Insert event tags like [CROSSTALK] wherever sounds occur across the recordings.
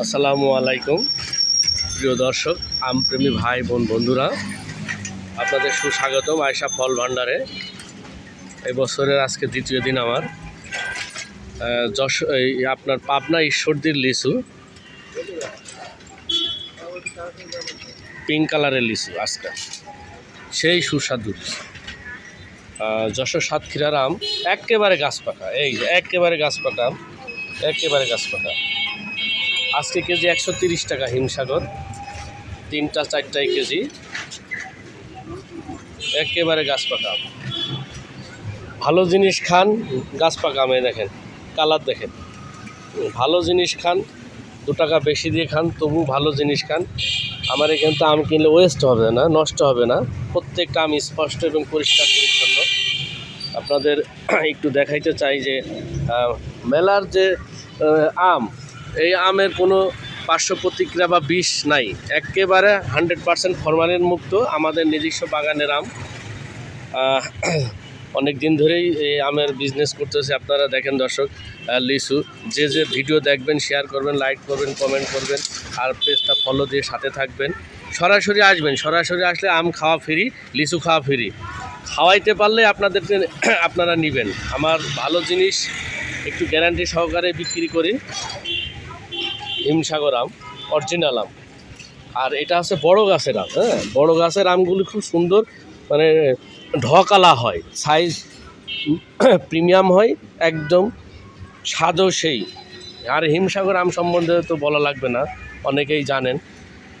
আসসালামু আলাইকুম। প্রিয় দর্শক আমপ্রেমী ভাই বোন বন্ধুরা, আপনাদের সুস্বাগতম আয়সা ফল ভাণ্ডারে। এই বছরের আজকে দ্বিতীয় দিন আমার। যশ এই আপনার পাবনা ঈশ্বরদীর লিচু, পিঙ্ক কালারের লিচু আজকে। সেই সুস্বাদু। যশোর সাতক্ষীরার আম, একেবারে গাছ পাকা এই একেবারে গাছ পাকা একেবারে গাছ পাকা আজকে কেজি একশো তিরিশ টাকা হিমসাগর। তিনটা চারটাই কেজি। একেবারে গাছ পাকা। ভালো জিনিস খান, গাছ পাকা। আমে দেখেন, কালার দেখেন। ভালো জিনিস খান, দু টাকা বেশি দিয়ে খান, তবু ভালো জিনিস খান। আমার এখানে তো আম কিনলে ওয়েস্ট হবে না, নষ্ট হবে না। প্রত্যেকটা আম স্পষ্ট এবং পরিষ্কার পরিচ্ছন্ন। আপনাদের একটু দেখাইতে চাই যে মেলার যে আম এই আমের কোনো পার্শ্ব প্রতিক্রিয়া বা বিষ নাই। একেবারে হান্ড্রেড পার্সেন্ট ফরমালিন মুক্ত আমাদের নিজস্ব বাগানের আম। [CLEARS THROAT] অনেক দিন ধরেই এই আমের বিজনেস করতেছে। আপনারা দেখেন দর্শক লিচু। যে যে ভিডিও দেখবেন শেয়ার করবেন লাইক করবেন কমেন্ট করবেন, আর পেজটা ফলো দিয়ে সাথে থাকবেন। সরাসরি আসবেন। সরাসরি আসলে আম খাওয়া ফ্রি লিচু খাওয়া ফ্রি খাওয়াইতে পারলে আপনাদেরকে [CLEARS THROAT] আপনারা নেবেন। আমার ভালো জিনিস একটু গ্যারান্টি সহকারে বিক্রি করি। হিমসাগর আম অরিজিনাল আম। আর এটা হচ্ছে বড় গাছের আম হ্যাঁ? বড় গাছের আমগুলি খুব সুন্দর মানে ঢকালা হয় সাইজ প্রিমিয়াম [CLEARS THROAT] হয়, একদম স্বাদও সেই। আর হিমসাগর আম সম্বন্ধে তো বলা লাগবে না, অনেকেই জানেন,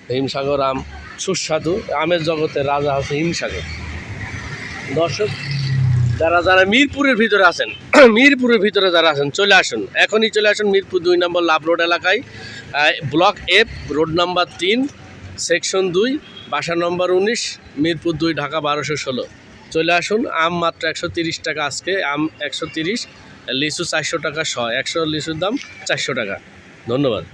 হিমসাগর আম সুস্বাদু, আমের জগতের রাজা আছে হিমসাগর। দর্শক, যারা যারা মিরপুরের ভিতরে আছেন, [CLEARS THROAT] মিরপুরের ভিতরে যারা আছেন, চলে আসুন। এখনই চলে আসুন মিরপুর দুই নম্বর লাভ রোড এলাকায়। ব্লক এফ রোড নাম্বার তিন, সেকশন দুই, বাসা নম্বর উনিশ, মিরপুর দুই, ঢাকা বারোশো ষোলো। চলে আসুন, আম মাত্র একশো তিরিশ টাকা আজকে, আম একশো তিরিশ, লিচু চারশো টাকা শ একশো লিচুর দাম চারশো টাকা। ধন্যবাদ।